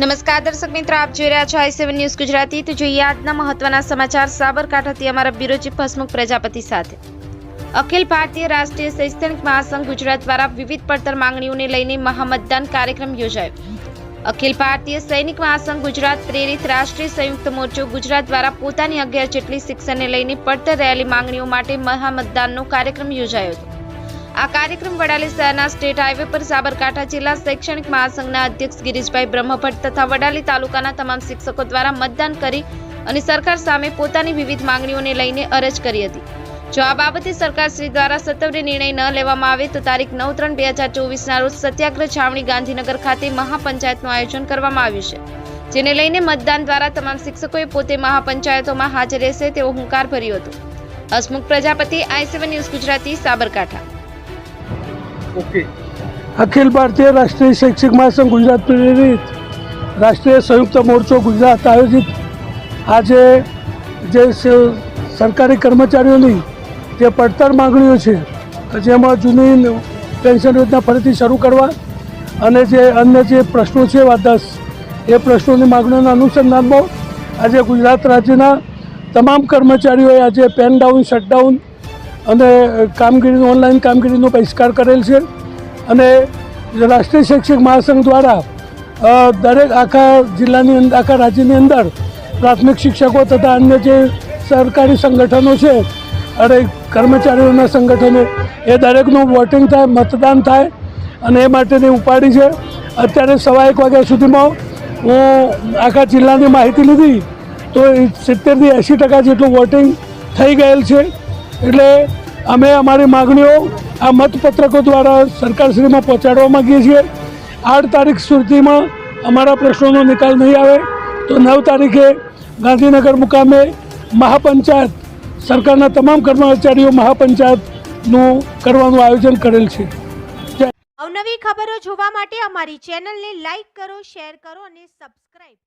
નમસ્કાર દર્શક મિત્રો, આપ જોઈ રહ્યા છો આઈ સેવન ન્યૂઝ ગુજરાતી. તો જોઈએ આજના મહત્વના સમાચાર. સાબરકાંઠાથી અમારા બ્યુરો ચીફ હસમુખ પ્રજાપતિ સાથે. અખિલ ભારતીય રાષ્ટ્રીય શૈક્ષણિક મહાસંઘ ગુજરાત દ્વારા વિવિધ પડતર માંગણીઓને લઈને મહામતદાન કાર્યક્રમ યોજાયો. અખિલ ભારતીય સૈનિક મહાસંઘ ગુજરાત પ્રેરિત રાષ્ટ્રીય સંયુક્ત મોરચો ગુજરાત દ્વારા પોતાની અગિયાર જેટલી શિક્ષણને લઈને પડતર રહેલી માંગણીઓ માટે મહામતદાનનો કાર્યક્રમ યોજાયો હતો. આ કાર્યક્રમ વડાલી શહેરના સ્ટેટ હાઈવે પર સાબરકાંઠા જિલ્લા શૈક્ષણિક મહાસંઘના અધ્યક્ષ ગિરીશભાઈ બ્રહ્મભટ્ટ તથા વડાલી તાલુકાના તમામ શિક્ષકો દ્વારા મતદાન કરી અને સરકાર સામે પોતાની વિવિધ માંગણીઓને લઈને અરજ કરી હતી. જો આ બાબતે સરકારશ્રી દ્વારા સત્વરે નિર્ણય ન લેવામાં આવે તો તારીખ નવ ત્રણ બે હજાર ચોવીસના રોજ સત્યાગ્રહ છાવણી ગાંધીનગર ખાતે મહાપંચાયતનું આયોજન કરવામાં આવ્યું છે, જેને લઈને મતદાન દ્વારા તમામ શિક્ષકોએ પોતે મહાપંચાયતોમાં હાજર રહેશે તેવો હુંકાર ભર્યો હતો. હસમુખ પ્રજાપતિ આઈસએવન ન્યૂઝ ગુજરાતી, સાબરકાંઠા. ઓકે અખિલ ભારતીય રાષ્ટ્રીય શૈક્ષિક મહાસંઘ ગુજરાત પ્રેરિત રાષ્ટ્રીય સંયુક્ત મોરચો ગુજરાત આયોજિત. આજે જે સરકારી કર્મચારીઓની જે પડતર માગણીઓ છે, જેમાં જૂની પેન્શન યોજના ફરીથી શરૂ કરવા અને જે અન્ય જે પ્રશ્નો છે, વાદસ, એ પ્રશ્નોની માગણીઓના અનુસંધાનમાં આજે ગુજરાત રાજ્યના તમામ કર્મચારીઓએ આજે પેન ડાઉન શટડાઉન અને કામગીરીનું ઓનલાઈન કામગીરીનો બહિષ્કાર કરેલ છે. અને રાષ્ટ્રીય શૈક્ષિક મહાસંઘ દ્વારા દરેક આખા જિલ્લાની અંદર આખા રાજ્યની અંદર પ્રાથમિક શિક્ષકો તથા અન્ય જે સરકારી સંગઠનો છે અને કર્મચારીઓના સંગઠનો, એ દરેકનું વોટિંગ થાય, મતદાન થાય અને એ માટેની ઉપાડી છે. અત્યારે સવા એક વાગ્યા સુધીમાં હું આખા જિલ્લાની માહિતી લીધી, તો સિત્તેરથી એંસી ટકા જેટલું વોટિંગ થઈ ગયેલ છે. એટલે અમે અમારી માગણીઓ આ મતપત્રકો દ્વારા સરકારશ્રીમાં પહોંચાડવા માગીએ છીએ. આઠ તારીખ સુધીમાં અમારા પ્રશ્નોનો નિકાલ નહીં આવે તો નવ તારીખે ગાંધીનગર મુકામે મહાપંચાયત, સરકારના તમામ કર્મચારીઓ મહાપંચાયતનું કરવાનું આયોજન કરેલ છે. અવનવી ખબરો જોવા માટે અમારી ચેનલને લાઈક કરો, શેર કરો અને સબસ્ક્રાઇબ